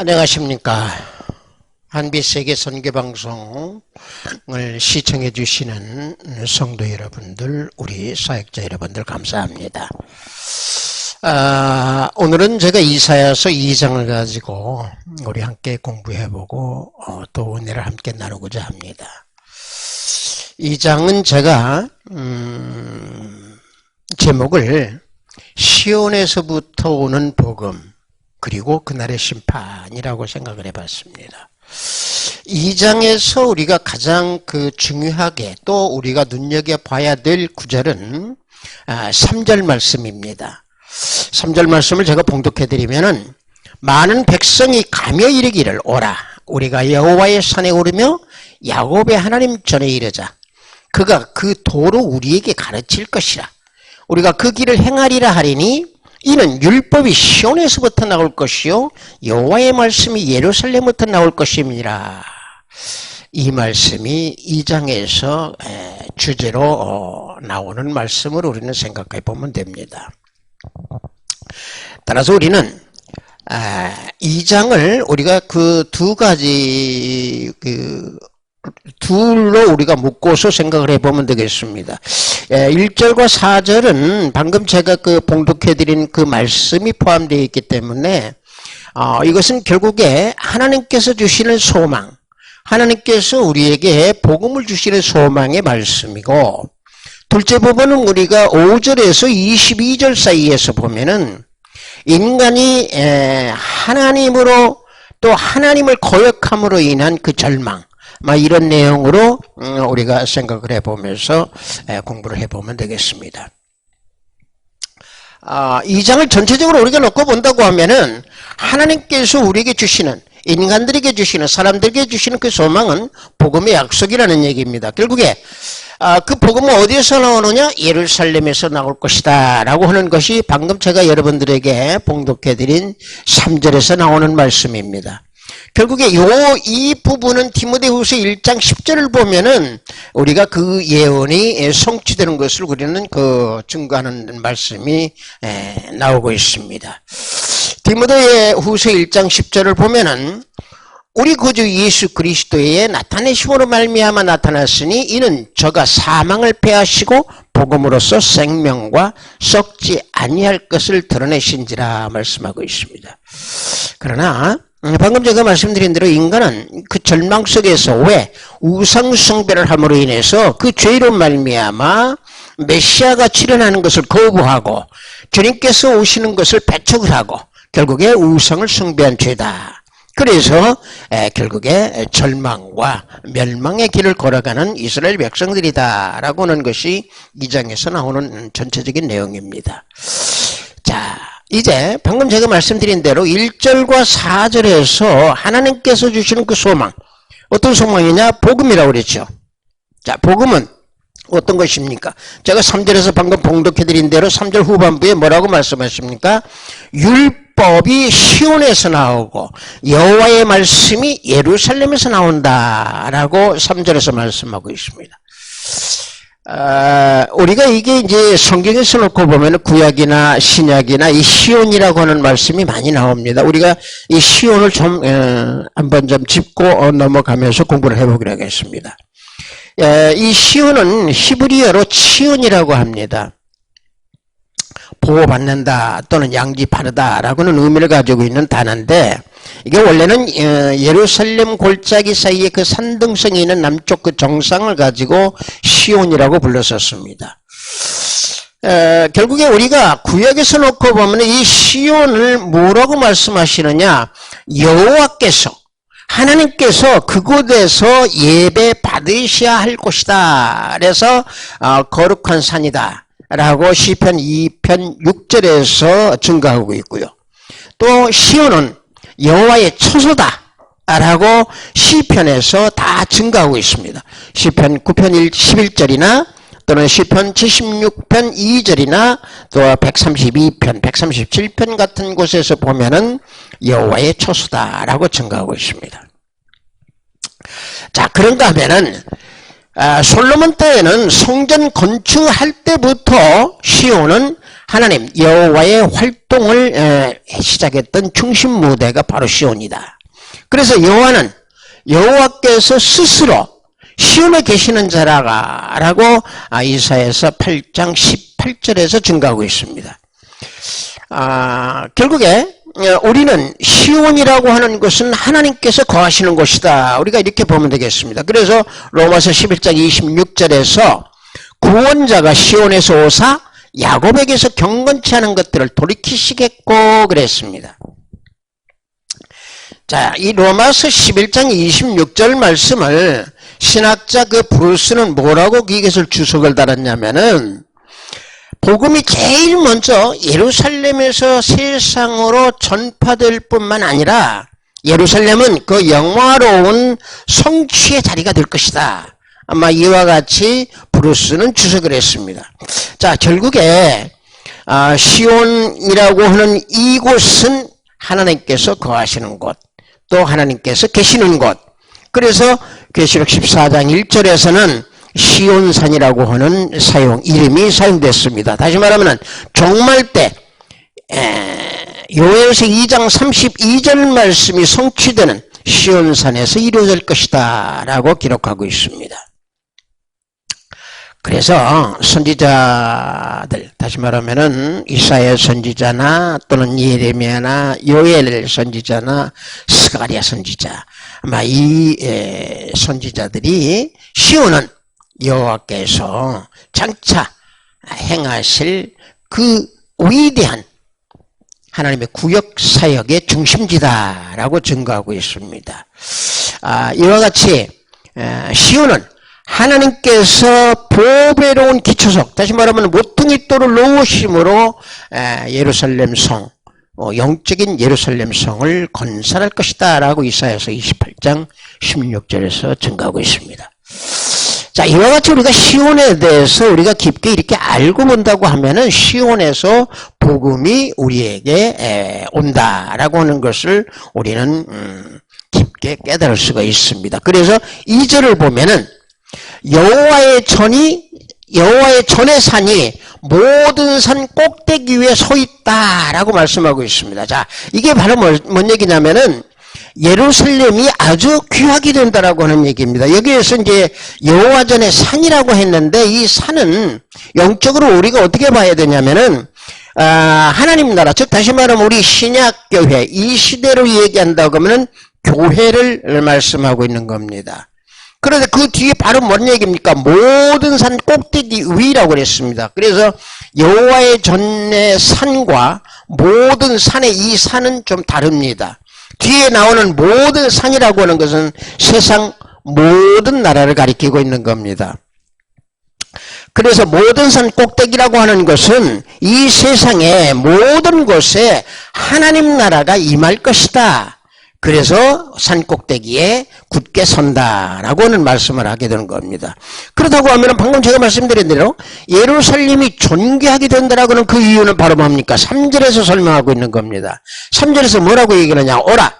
안녕하십니까. 한비세계 선교방송을 시청해 주시는 성도 여러분들, 우리 사역자 여러분들 감사합니다. 아, 오늘은 제가 이사야서 2장을 가지고 우리 함께 공부해보고 어, 또 은혜를 함께 나누고자 합니다. 이 장은 제가 음, 제목을 시온에서부터 오는 복음 그리고 그날의 심판이라고 생각을 해봤습니다. 이 장에서 우리가 가장 그 중요하게 또 우리가 눈여겨봐야 될 구절은 3절 말씀입니다. 3절 말씀을 제가 봉독해드리면은 많은 백성이 가며 이르기를 오라 우리가 여호와의 산에 오르며 야곱의 하나님 전에 이르자 그가 그 도로 우리에게 가르칠 것이라 우리가 그 길을 행하리라 하리니 이는 율법이 시온에서부터 나올 것이요 여호와의 말씀이 예루살렘부터 나올 것임이라 이 말씀이 이 장에서 주제로 어, 나오는 말씀을 우리는 생각해 보면 됩니다. 따라서 우리는 이 장을 우리가 그 두 가지 그 둘로 우리가 묶어서 생각을 해보면 되겠습니다. 1절과 4절은 방금 제가 그 봉독해드린 그 말씀이 포함되어 있기 때문에 어, 이것은 결국에 하나님께서 주시는 소망, 하나님께서 우리에게 복음을 주시는 소망의 말씀이고 둘째 부분은 우리가 5절에서 22절 사이에서 보면은 인간이 하나님으로 또 하나님을 거역함으로 인한 그 절망 막 이런 내용으로 음, 우리가 생각을 해보면서 공부를 해보면 되겠습니다. 아, 이 장을 전체적으로 우리가 놓고 본다고 하면은 하나님께서 우리에게 주시는 인간들에게 주시는 사람들에게 주시는 그 소망은 복음의 약속이라는 얘기입니다. 결국에 아, 그 복음은 어디에서 나오느냐? 예루살렘에서 나올 것이다 라고 하는 것이 방금 제가 여러분들에게 봉독해드린 3절에서 나오는 말씀입니다. 결국에 요 이 부분은 디모데후서 1장 10절을 보면은 우리가 그 예언이 성취되는 것을 우리는 그 증거하는 말씀이 나오고 있습니다. 디모데후서 1장 10절을 보면은 우리 구주 예수 그리스도의 나타내심으로 말미암아 나타났으니 이는 저가 사망을 패하시고 복음으로써 생명과 썩지 아니할 것을 드러내신지라 말씀하고 있습니다. 그러나 음, 방금 제가 말씀드린 대로 인간은 그 절망 속에서 왜 우상 숭배를 함으로 인해서 그 죄로 말미암아 메시아가 출현하는 것을 거부하고 주님께서 오시는 것을 배척을 하고 결국에 우상을 숭배한 죄다. 그래서 결국에 절망과 멸망의 길을 걸어가는 이스라엘 백성들이다라고 하는 것이 이 장에서 나오는 전체적인 내용입니다. 자, 이제 방금 제가 말씀드린 대로 1절과 4절에서 하나님께서 주시는 그 소망 어떤 소망이냐? 복음이라고 그랬죠. 자, 복음은 어떤 것입니까? 제가 3절에서 방금 봉독해드린 대로 3절 후반부에 뭐라고 말씀하십니까? 율법이 시온에서 나오고 여호와의 말씀이 예루살렘에서 나온다라고 3절에서 말씀하고 있습니다. 어, 우리가 이게 이제 성경에서 놓고 보면 구약이나 신약이나 이 시온이라고 하는 말씀이 많이 나옵니다. 우리가 이 시온을 좀 어, 한번 좀 짚고 어, 넘어가면서 공부를 해보기로 하겠습니다. 에, 이 시온은 히브리어로 치온이라고 합니다. 보호받는다 또는 양지바르다라고는 의미를 가지고 있는 단어인데 이게 원래는 어, 예루살렘 골짜기 사이에 그 산등성이 있는 남쪽 그 정상을 가지고 시온이라고 불렀었습니다. 에, 결국에 우리가 구역에서 놓고 보면 이 시온을 뭐라고 말씀하시느냐 여호와께서 하나님께서 그곳에서 예배 받으셔야 할 곳이다. 그래서 어, 거룩한 산이다. 라고 시편 2편 6절에서 증가하고 있고요. 또 시온은 여호와의 처소다. 라고 시편에서 다 증가하고 있습니다. 시편 9편 11절이나 또는 시편 76편 2절이나 또 132편, 137편 같은 곳에서 보면은 여호와의 처소다라고 증가하고 있습니다. 자, 그런가 하면은 아, 솔로몬 때에는 성전 건축할 때부터 시온은 하나님 여호와의 활동을 에, 시작했던 중심 무대가 바로 시온이다. 그래서 여호와는 여호와께서 스스로 시온에 계시는 자라가라고 아, 이사에서 8장 18절에서 증가하고 있습니다. 아, 결국에 어, 우리는 시온이라고 하는 것은 하나님께서 거하시는 곳이다. 우리가 이렇게 보면 되겠습니다. 그래서 로마서 11장 26절에서 구원자가 시온에서 오사 야곱에게서 경건치 않은 것들을 돌이키시겠고 그랬습니다. 자, 이 로마서 11장 26절 말씀을 신학자 그 브루스는 뭐라고 이것을 주석을 달았냐면은 복음이 제일 먼저 예루살렘에서 세상으로 전파될 뿐만 아니라 예루살렘은 그 영화로운 성취의 자리가 될 것이다. 아마 이와 같이 브루스는 주석을 했습니다. 자, 결국에 아, 시온이라고 하는 이곳은 하나님께서 거하시는 곳, 또 하나님께서 계시는 곳. 그래서 계시록 14장 1절에서는 시온산이라고 하는 사용 이름이 사용됐습니다. 다시 말하면 종말 때 요엘서 2장 32절 말씀이 성취되는 시온산에서 이루어질 것이다 라고 기록하고 있습니다. 그래서 선지자들 다시 말하면은 이사야 선지자나 또는 예레미야나 요엘 선지자나 스가리아 선지자 아마 이 선지자들이 시온은 여호와께서 장차 행하실 그 위대한 하나님의 구역 사역의 중심지다라고 증거하고 있습니다. 아, 이와 같이 시온은 하나님께서 보배로운 기초석, 다시 말하면 모퉁이돌을 놓으심으로 예루살렘 성, 어, 영적인 예루살렘 성을 건설할 것이다 라고 이사야서 28장 16절에서 증가하고 있습니다. 자, 이와 같이 우리가 시온에 대해서 우리가 깊게 이렇게 알고 본다고 하면은 시온에서 복음이 우리에게 온다라고 하는 것을 우리는 음, 깊게 깨달을 수가 있습니다. 그래서 이 절을 보면은 여호와의 전이 여호와의 전의 산이 모든 산 꼭대기 위에 서 있다라고 말씀하고 있습니다. 자, 이게 바로 뭐, 뭔 얘기냐면은 예루살렘이 아주 귀하게 된다라고 하는 얘기입니다. 여기에서 이제 여호와전의 산이라고 했는데 이 산은 영적으로 우리가 어떻게 봐야 되냐면은 아, 하나님 나라 즉 다시 말하면 우리 신약 교회 이 시대로 얘기한다고 하면은 교회를 말씀하고 있는 겁니다. 그런데 그 뒤에 바로 뭔 얘기입니까? 모든 산 꼭대기 위라고 그랬습니다. 그래서 여호와의 전의 산과 모든 산의 이 산은 좀 다릅니다. 뒤에 나오는 모든 산이라고 하는 것은 세상 모든 나라를 가리키고 있는 겁니다. 그래서 모든 산 꼭대기라고 하는 것은 이 세상의 모든 곳에 하나님 나라가 임할 것이다. 그래서 산 꼭대기에 굳게 선다라고 하는 말씀을 하게 되는 겁니다. 그렇다고 하면 방금 제가 말씀드린 대로 예루살렘이 존귀하게 된다라고 하는 그 이유는 바로 뭡니까? 3절에서 설명하고 있는 겁니다. 3절에서 뭐라고 얘기하느냐? 오라!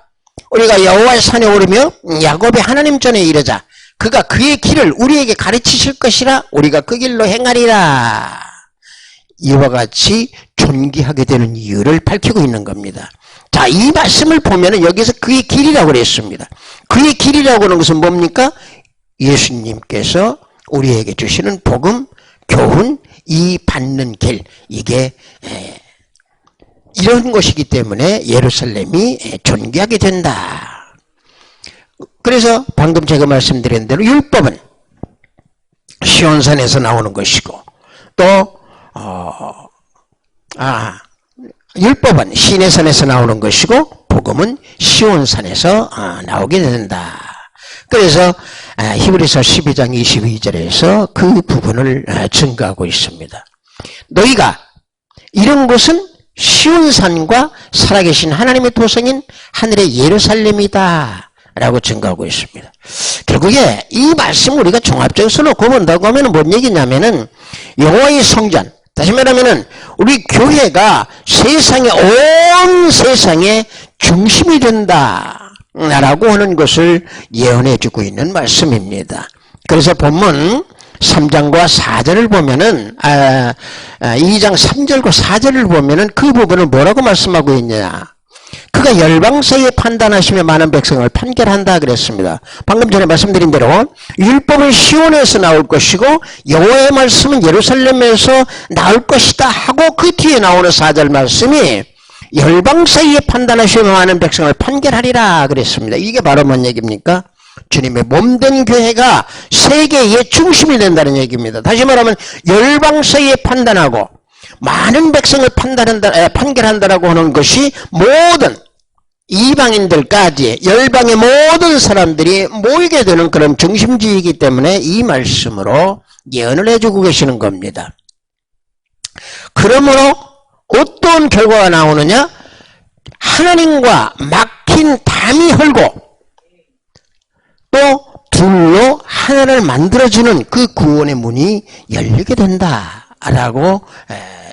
우리가 여호와의 산에 오르며 야곱의 하나님 전에 이르자. 그가 그의 길을 우리에게 가르치실 것이라 우리가 그 길로 행하리라. 이와 같이 존귀하게 되는 이유를 밝히고 있는 겁니다. 자, 이 말씀을 보면 여기서 그의 길이라고 그랬습니다. 그의 길이라고 하는 것은 뭡니까? 예수님께서 우리에게 주시는 복음, 교훈, 이 받는 길, 이게 이런 것이기 때문에 예루살렘이 존귀하게 된다. 그래서 방금 제가 말씀드린 대로 율법은 시온산에서 나오는 것이고 또 어, 아, 율법은 시내산에서 나오는 것이고 복음은 시온산에서 아, 나오게 된다. 그래서 아, 히브리서 12장 22절에서 그 부분을 아, 증거하고 있습니다. 너희가 이런 것은 시온산과 살아계신 하나님의 도성인 하늘의 예루살렘이다. 라고 증거하고 있습니다. 결국에 이 말씀 우리가 종합적으로 놓고 본다고 하면 뭔 얘기냐면은 여호와의 성전, 다시 말하면은 우리 교회가 세상의 온 세상의 중심이 된다. 라고 하는 것을 예언해 주고 있는 말씀입니다. 그래서 본문 3장과 4절을 보면은 아, 아, 2장 3절과 4절을 보면은 그 부분을 뭐라고 말씀하고 있느냐 그가 열방사이에 판단하시며 많은 백성을 판결한다 그랬습니다. 방금 전에 말씀드린 대로 율법은 시온에서 나올 것이고 여호와의 말씀은 예루살렘에서 나올 것이다 하고 그 뒤에 나오는 4절 말씀이 열방사이에 판단하시며 많은 백성을 판결하리라 그랬습니다. 이게 바로 뭔 얘기입니까? 주님의 몸된 교회가 세계의 중심이 된다는 얘기입니다. 다시 말하면 열방 사이에 판단하고 많은 백성을 판단한다, 에, 판결한다라고 하는 것이 모든 이방인들까지 열방의 모든 사람들이 모이게 되는 그런 중심지이기 때문에 이 말씀으로 예언을 해주고 계시는 겁니다. 그러므로 어떤 결과가 나오느냐? 하나님과 막힌 담이 헐고 또 둘로 하나를 만들어주는 그 구원의 문이 열리게 된다 라고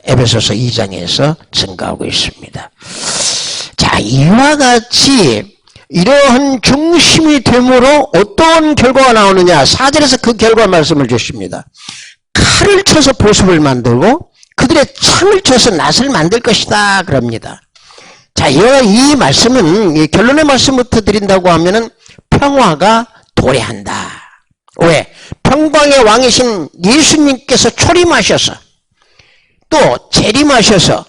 에베소서 2장에서 증가하고 있습니다. 자, 이와 같이 이러한 중심이 되므로 어떤 결과가 나오느냐? 4절에서 그 결과 말씀을 주십니다. 칼을 쳐서 보습을 만들고 그들의 창을 쳐서 낫을 만들 것이다 그럽니다. 자, 이 말씀은 이 결론의 말씀부터 드린다고 하면은 평화가 도래한다. 왜? 평강의 왕이신 예수님께서 초림하셔서 또 재림하셔서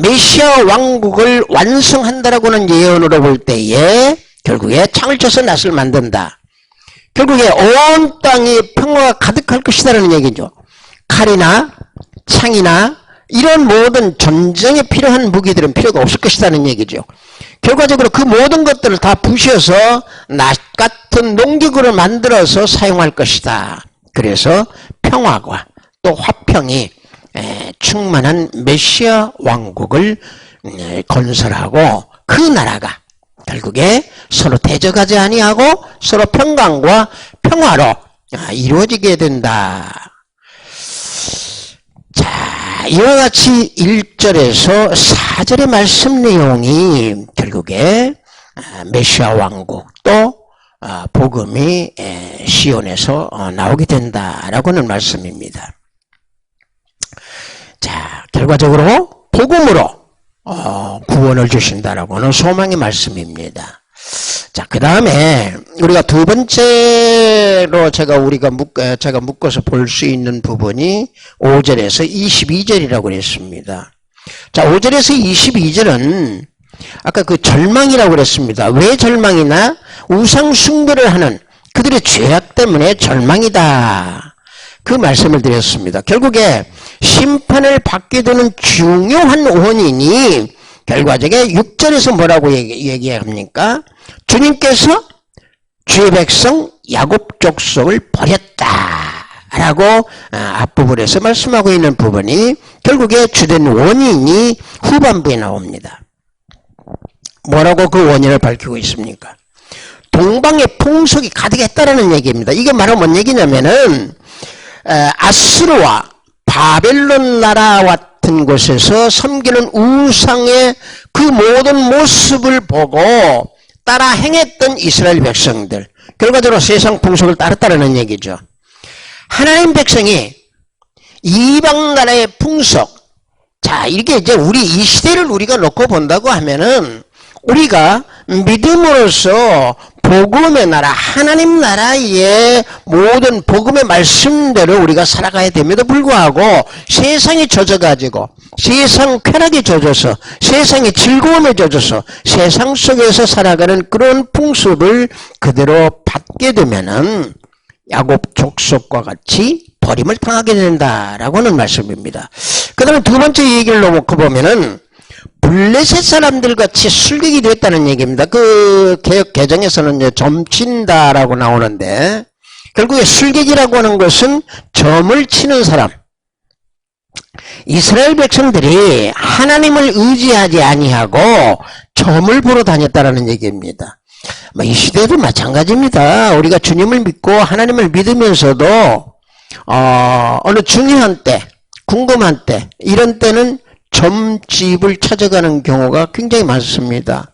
메시아 왕국을 완성한다라고는 예언으로 볼 때에 결국에 창을 쳐서 낫을 만든다. 결국에 온 땅이 평화가 가득할 것이다라는 얘기죠. 칼이나 창이나 이런 모든 전쟁에 필요한 무기들은 필요가 없을 것이라는 얘기죠. 결과적으로 그 모든 것들을 다 부셔서 낫 같은 농기구를 만들어서 사용할 것이다. 그래서 평화와 또 화평이 충만한 메시아 왕국을 건설하고 그 나라가 결국에 서로 대적하지 아니하고 서로 평강과 평화로 아, 이루어지게 된다. 자, 이와 같이 1절에서 4절의 말씀 내용이 결국에 아, 메시아 왕국 또 아, 복음이 시온에서 어, 나오게 된다라고는 말씀입니다. 자, 결과적으로 복음으로 어, 구원을 주신다라고는 소망의 말씀입니다. 자, 그 다음에 우리가 두 번째로 제가 우리가 묶, 제가 묶어서 볼 수 있는 부분이 5절에서 22절이라고 그랬습니다. 자, 5절에서 22절은 아까 그 절망이라고 그랬습니다. 왜 절망이나 우상 숭배를 하는 그들의 죄악 때문에 절망이다. 그 말씀을 드렸습니다. 결국에 심판을 받게 되는 중요한 원인이 결과적에 6절에서 뭐라고 얘기, 합니까 주님께서 주의 백성 야곱 족속을 버렸다. 라고 아, 앞부분에서 말씀하고 있는 부분이 결국에 주된 원인이 후반부에 나옵니다. 뭐라고 그 원인을 밝히고 있습니까? 동방의 풍속이 가득했다라는 얘기입니다. 이게 바로 뭔 얘기냐면은 아스르와 바벨론 나라 같은 곳에서 섬기는 우상의 그 모든 모습을 보고 따라 행했던 이스라엘 백성들 결과적으로 세상 풍속을 따랐다는 얘기죠. 하나님 백성이 이방 나라의 풍속 자 이게 이제 우리 이 시대를 우리가 놓고 본다고 하면은 우리가 믿음으로써 복음의 나라, 하나님 나라의 모든 복음의 말씀대로 우리가 살아가야 됨에도 불구하고 세상이 젖어가지고 세상 쾌락에 젖어서 세상의 즐거움에 젖어서 세상 속에서 살아가는 그런 풍습을 그대로 받게 되면은 야곱 족속과 같이 버림을 당하게 된다라고는 말씀입니다. 그 다음에 두 번째 얘기를 놓고 보면은 블레셋 사람들 같이 술객이 됐다는 얘기입니다. 그 개혁 개정에서는 점친다라고 나오는데 결국에 술객이라고 하는 것은 점을 치는 사람. 이스라엘 백성들이 하나님을 의지하지 아니하고 점을 보러 다녔다라는 얘기입니다. 뭐이 시대도 마찬가지입니다. 우리가 주님을 믿고 하나님을 믿으면서도 어, 어느 중요한 때, 궁금한 때, 이런 때는 점집을 찾아가는 경우가 굉장히 많습니다.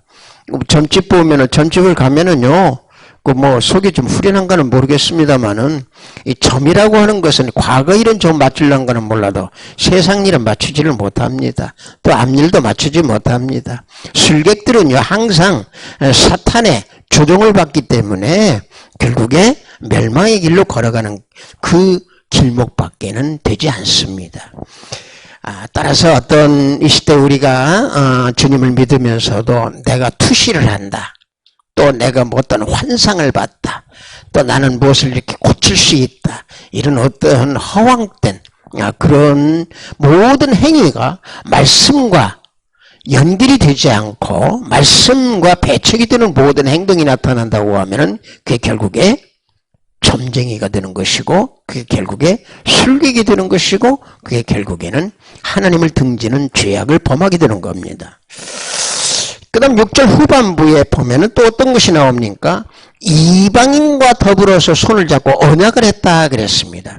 점집 보면은 점집을 가면은요 그 뭐 속이 좀 후련한 거는 모르겠습니다만은 이 점이라고 하는 것은 과거 일은 좀 맞추려는 거는 몰라도 세상 일은 맞추지를 못합니다. 또 앞일도 맞추지 못합니다. 술객들은요 항상 사탄의 조종을 받기 때문에 결국에 멸망의 길로 걸어가는 그 길목밖에는 되지 않습니다. 아, 따라서 어떤 이 시대 우리가 어, 주님을 믿으면서도 내가 투시를 한다. 또 내가 뭐 어떤 환상을 봤다. 또 나는 무엇을 이렇게 고칠 수 있다. 이런 어떤 허황된 아, 그런 모든 행위가 말씀과 연결이 되지 않고 말씀과 배척이 되는 모든 행동이 나타난다고 하면은 그게 결국에 점쟁이가 되는 것이고 그게 결국에 술객이 되는 것이고 그게 결국에는 하나님을 등지는 죄악을 범하게 되는 겁니다. 그 다음 6절 후반부에 보면은 또 어떤 것이 나옵니까? 이방인과 더불어서 손을 잡고 언약을 했다 그랬습니다.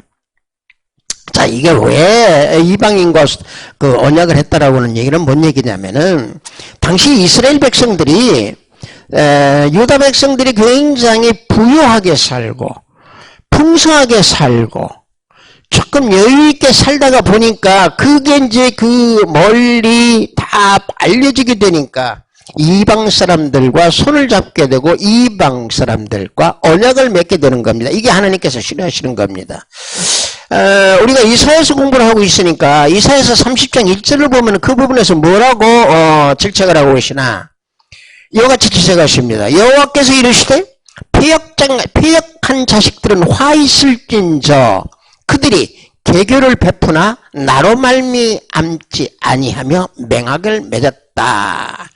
자, 이게 왜 이방인과 그 언약을 했다라고 하는 얘기는 뭔 얘기냐면은, 당시 이스라엘 백성들이, 에, 유다 백성들이 굉장히 부유하게 살고, 풍성하게 살고, 조금 여유 있게 살다가 보니까, 그게 이제 그 멀리 다 알려지게 되니까, 이방 사람들과 손을 잡게 되고 이방 사람들과 언약을 맺게 되는 겁니다. 이게 하나님께서 싫어하시는 겁니다. 어, 우리가 이사에서 공부를 하고 있으니까 이사에서 30장 1절을 보면 그 부분에서 뭐라고 어, 질책을 하고 계시나 이와 같이 질책하십니다. 여호와께서 이르시되 폐역장, 폐역 한 자식들은 화 있을진저 그들이 개교를 베푸나 나로 말미암지 아니하며 맹악을 맺었다.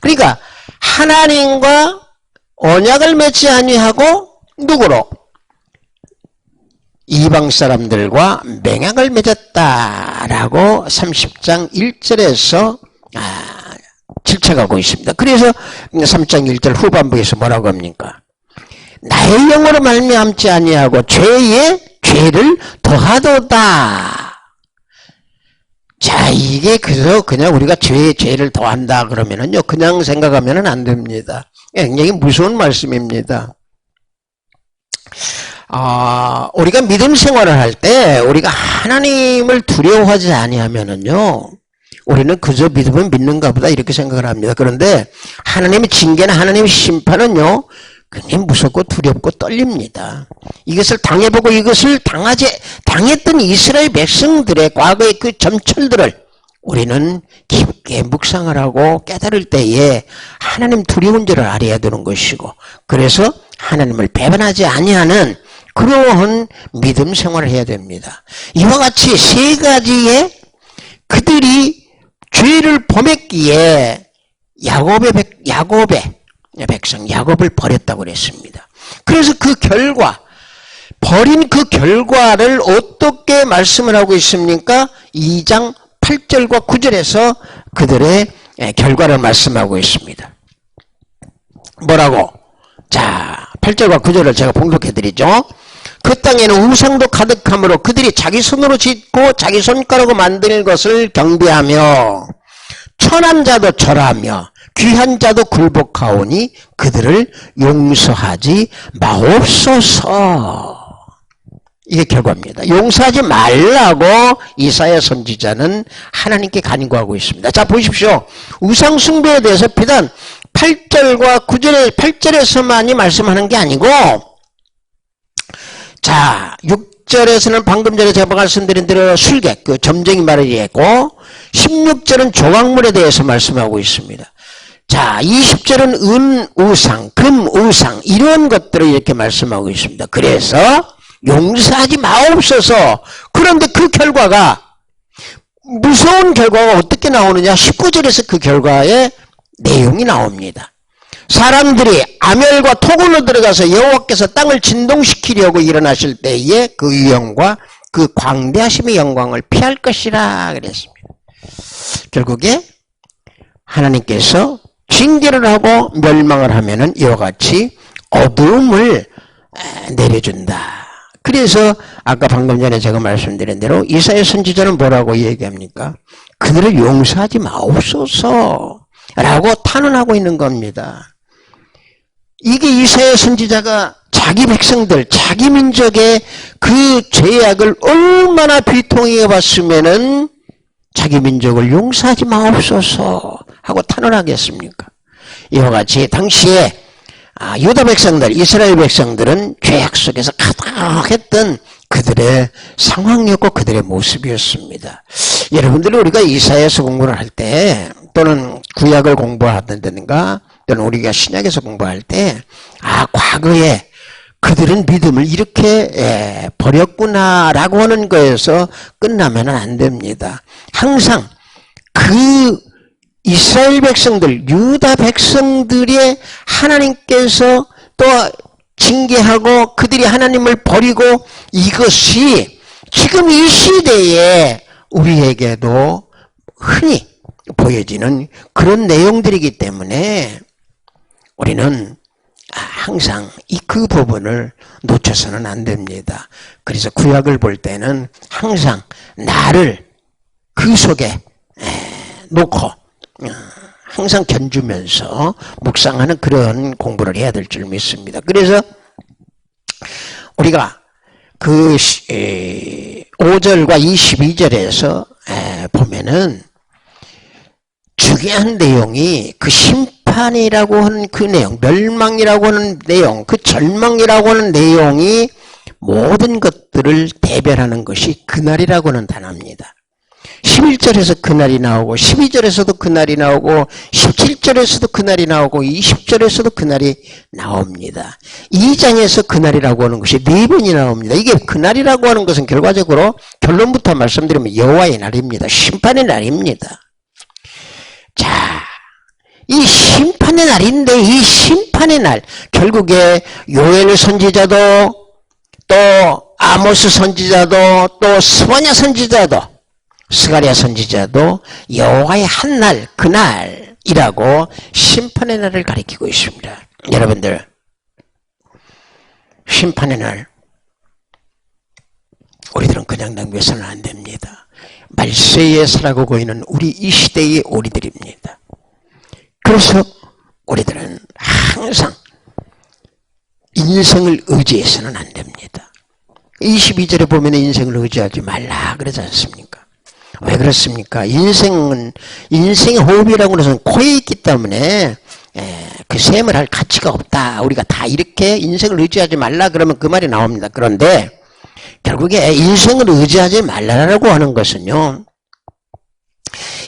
그러니까 하나님과 언약을 맺지 아니하고 누구로 이방 사람들과 맹약을 맺었다라고 30장 1절에서 아, 질책하고 있습니다. 그래서 3장 1절 후반부에서 뭐라고 합니까? 나의 영으로 말미암지 아니하고 죄에 죄를 더하도다. 자, 이게 그래서 그냥 우리가 죄에 죄를 더한다 그러면은요, 그냥 생각하면은 안 됩니다. 굉장히 무서운 말씀입니다. 아, 우리가 믿음 생활을 할 때 우리가 하나님을 두려워하지 아니하면은요. 우리는 그저 믿으면 믿는가 보다 이렇게 생각을 합니다. 그런데 하나님의 징계나 하나님의 심판은요. 굉장히 무섭고 두렵고 떨립니다. 이것을 당해보고 이것을 당하지 당했던 이스라엘 백성들의 과거의 그 점철들을 우리는 깊게 묵상을 하고 깨달을 때에 하나님 두려운 줄을 알아야 되는 것이고 그래서 하나님을 배반하지 아니하는 그러한 믿음 생활을 해야 됩니다. 이와 같이 세 가지의 그들이 죄를 범했기에 야곱의 백, 야곱의 백성 야곱을 버렸다고 그랬습니다. 그래서 그 결과 버린 그 결과를 어떻게 말씀을 하고 있습니까? 2장 8절과 9절에서 그들의 결과를 말씀하고 있습니다. 뭐라고? 자, 8절과 9절을 제가 봉독해 드리죠. 그 땅에는 우상도 가득하므로 그들이 자기 손으로 짓고 자기 손가락으로 만드는 것을 경배하며 천한 자도 절하며 귀한 자도 굴복하오니 그들을 용서하지 마옵소서. 이게 결과입니다. 용서하지 말라고 이사야 선지자는 하나님께 간구하고 있습니다. 자 보십시오. 우상 숭배에 대해서 비단 8절과 9절에 8절에서만이 말씀하는 게 아니고 자 6절에서는 방금 전에 제가 말씀드린 대로 술객 그 점쟁이 말을 했고 16절은 조각물에 대해서 말씀하고 있습니다. 자, 20절은 은 우상, 금 우상 이런 것들을 이렇게 말씀하고 있습니다. 그래서 용서하지 마옵소서. 그런데 그 결과가 무서운 결과가 어떻게 나오느냐? 19절에서 그 결과의 내용이 나옵니다. 사람들이 아멜과 토굴로 들어가서 여호와께서 땅을 진동시키려고 일어나실 때에 그 위엄과 그 광대하심의 영광을 피할 것이라 그랬습니다. 결국에 하나님께서 징계를 하고 멸망을 하면은 이와 같이 어두움을 내려준다. 그래서 아까 방금 전에 제가 말씀드린 대로 이사야 선지자는 뭐라고 얘기합니까? 그들을 용서하지 마옵소서 라고 탄원하고 있는 겁니다. 이게 이사야 선지자가 자기 백성들, 자기 민족의 그 죄악을 얼마나 비통해 봤으면은 자기 민족을 용서하지 마옵소서 하고 탄원하겠습니까? 이와 같이 당시에 아, 유다 백성들, 이스라엘 백성들은 죄악 속에서 가득했던 그들의 상황이었고 그들의 모습이었습니다. 여러분들 우리가 이사야서 공부를 할 때 또는 구약을 공부하든가 또는 우리가 신약에서 공부할 때 아, 과거에 그들은 믿음을 이렇게 예, 버렸구나라고 하는 거에서 끝나면 안 됩니다. 항상 그 이스라엘 백성들, 유다 백성들의 하나님께서 또 징계하고 그들이 하나님을 버리고 이것이 지금 이 시대에 우리에게도 흔히 보여지는 그런 내용들이기 때문에 우리는 항상 이 그 부분을 놓쳐서는 안 됩니다. 그래서 구약을 볼 때는 항상 나를 그 속에 에, 놓고 어, 항상 견주면서 묵상하는 그런 공부를 해야 될 줄 믿습니다. 그래서 우리가 그 5절과 22절에서 보면은 중요한 내용이 그 심 판이라고 하는 그 내용, 멸망이라고 하는 내용, 그 절망이라고 하는 내용이 모든 것들을 대별하는 것이 그날이라고 하는 단어입니다. 11절에서 그날이 나오고 12절에서도 그날이 나오고 17절에서도 그날이 나오고 20절에서도 그날이 나옵니다. 2장에서 그날이라고 하는 것이 네 번이 나옵니다. 이게 그날이라고 하는 것은 결과적으로 결론부터 말씀드리면 여호와의 날입니다. 심판의 날입니다. 자, 이 심판의 날인데 이 심판의 날 결국에 요엘 선지자도 또 아모스 선지자도 또 스바냐 선지자도 스가리아 선지자도 여호와의 한 날 그날이라고 심판의 날을 가리키고 있습니다. 여러분들 심판의 날 우리들은 그냥 낭비해서는 안 됩니다. 말세에 살아가고 있는 우리 이 시대의 우리들입니다. 그래서 우리들은 항상 인생을 의지해서는 안 됩니다. 22절에 보면 인생을 의지하지 말라 그러지 않습니까? 왜 그렇습니까? 인생은 인생의 호흡이라고 해서 코에 있기 때문에 에, 그 셈을 할 가치가 없다. 우리가 다 이렇게 인생을 의지하지 말라 그러면 그 말이 나옵니다. 그런데 결국에 인생을 의지하지 말라라고 하는 것은요.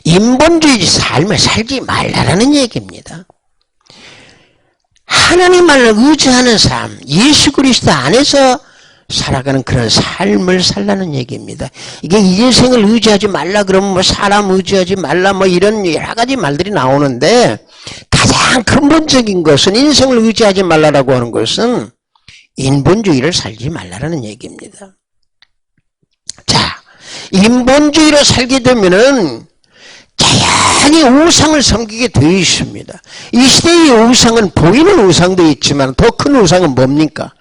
인본주의 삶을 살지 말라라는 얘기입니다. 하나님만을 의지하는 삶, 예수 그리스도 안에서 살아가는 그런 삶을 살라는 얘기입니다. 이게 인생을 의지하지 말라 그러면 뭐 사람 의지하지 말라 뭐 이런 여러 가지 말들이 나오는데 가장 근본적인 것은 인생을 의지하지 말라라고 하는 것은 인본주의를 살지 말라라는 얘기입니다. 자, 인본주의로 살게 되면은 자연히 우상을 섬기게 되어 있습니다. 이 시대의 우상은 보이는 우상도 있지만 더 큰 우상은 뭡니까?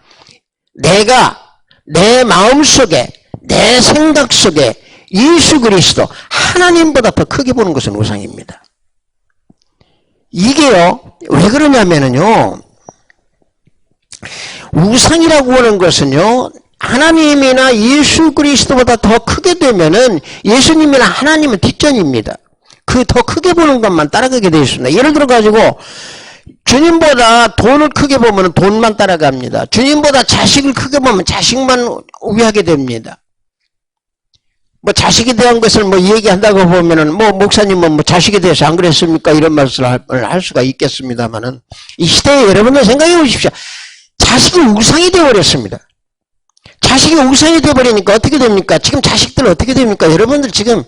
내가 내 마음속에 내 생각 속에 예수 그리스도 하나님보다 더 크게 보는 것은 우상입니다. 이게요 왜 그러냐면요 우상이라고 하는 것은요 하나님이나 예수 그리스도보다 더 크게 되면은 예수님이나 하나님은 뒷전입니다. 그 더 크게 보는 것만 따라가게 되어 있습니다. 예를 들어 가지고 주님보다 돈을 크게 보면 돈만 따라갑니다. 주님보다 자식을 크게 보면 자식만 우회하게 됩니다. 뭐 자식에 대한 것을 뭐 얘기한다고 보면은 뭐 목사님은 뭐 자식에 대해서 안 그랬습니까? 이런 말씀을 할 수가 있겠습니다만은 이 시대에 여러분들 생각해 보십시오. 자식이 우상이 되어버렸습니다. 자식이 우상이 되어버리니까 어떻게 됩니까? 지금 자식들 어떻게 됩니까? 여러분들 지금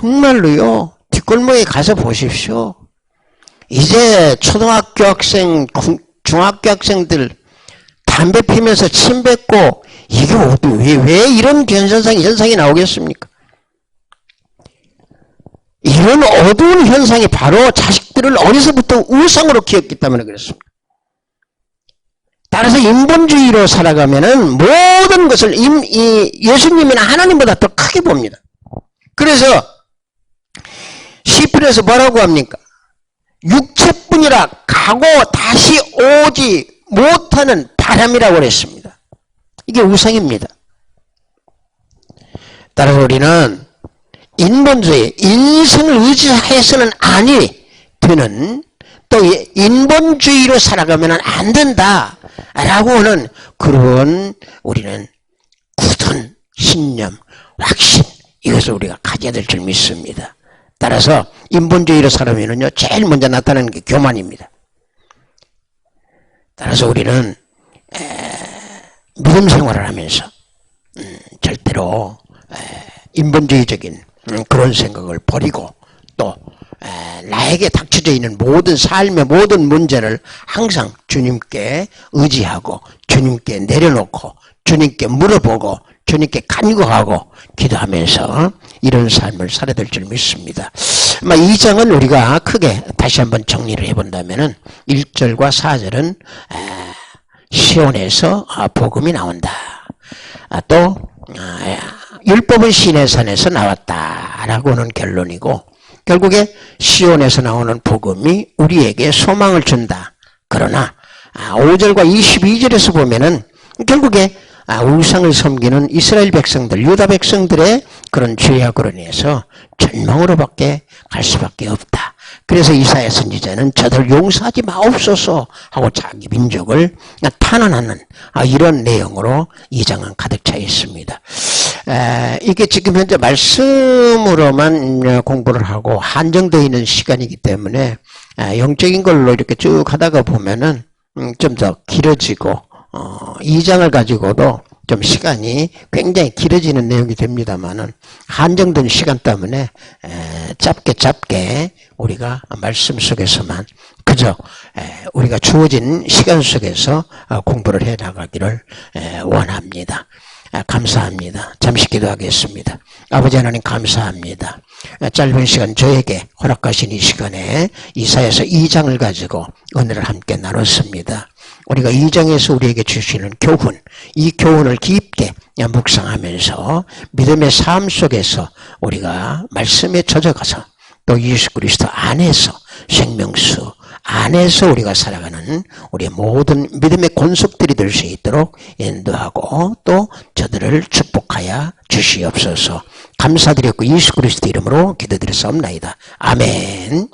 정말로요 뒷골목에 가서 보십시오. 이제 초등학교 학생, 중학교 학생들 담배 피면서 침 뱉고 이게 왜, 왜 이런 현상이, 현상이 나오겠습니까? 이런 어두운 현상이 바로 자식들을 어려서부터 우상으로 키웠기 때문에 그렇습니다. 따라서 인본주의로 살아가면은 모든 것을 임, 이 예수님이나 하나님보다 더 크게 봅니다. 그래서 시편에서 뭐라고 합니까? 육체뿐이라 가고 다시 오지 못하는 바람이라고 그랬습니다. 이게 우상입니다. 따라서 우리는 인본주의, 인생을 의지해서는 아니 되는 또 인본주의로 살아가면 안 된다. 라고 하는 그런 우리는 굳은 신념, 확신, 이것을 우리가 가져야 될 줄 믿습니다. 따라서 인본주의로 살아면은요, 제일 먼저 나타나는 게 교만입니다. 따라서 우리는 에, 믿음 생활을 하면서 음, 절대로 에, 인본주의적인 음, 그런 생각을 버리고 또 에, 나에게 닥쳐져 있는 모든 삶의 모든 문제를 항상 주님께 의지하고 주님께 내려놓고 주님께 물어보고 주님께 간구하고 기도하면서 이런 삶을 살아야 될 줄 믿습니다. 아마 이 장은 우리가 크게 다시 한번 정리를 해본다면은 1절과 4절은 시온에서 아, 복음이 나온다. 아, 또 아, 율법은 신의 산에서 나왔다라고 하는 결론이고 결국에 시온에서 나오는 복음이 우리에게 소망을 준다. 그러나 5절과 22절에서 보면은 결국에 우상을 섬기는 이스라엘 백성들, 유다 백성들의 그런 죄악으로 인해서 절망으로밖에 갈 수밖에 없다. 그래서 이사야 선지자는 저들 용서하지 마옵소서 하고 자기 민족을 탄원하는 이런 내용으로 이 장은 가득 차 있습니다. 이게 지금 현재 말씀으로만 공부를 하고 한정되어 있는 시간이기 때문에 영적인 걸로 이렇게 쭉 하다가 보면은 음, 좀 더 길어지고 어, 이 장을 가지고도 좀 시간이 굉장히 길어지는 내용이 됩니다만은 한정된 시간 때문에 에, 짧게 짧게 우리가 말씀 속에서만 그저 에, 우리가 주어진 시간 속에서 어, 공부를 해 나가기를 에, 원합니다. 아, 감사합니다. 잠시 기도하겠습니다. 아버지 하나님 감사합니다. 아, 짧은 시간 저에게 허락하신 이 시간에 이사에서 2장을 가지고 은혜를 함께 나눴습니다. 우리가 이 장에서 우리에게 주시는 교훈, 이 교훈을 깊게 묵상하면서 믿음의 삶 속에서 우리가 말씀에 젖어가서 또 예수 그리스도 안에서 생명수 안에서 우리가 살아가는 우리의 모든 믿음의 권속들이 될 수 있도록 인도하고 또 저들을 축복하여 주시옵소서 감사드렸고 예수 그리스도 이름으로 기도드렸사옵나이다. 아멘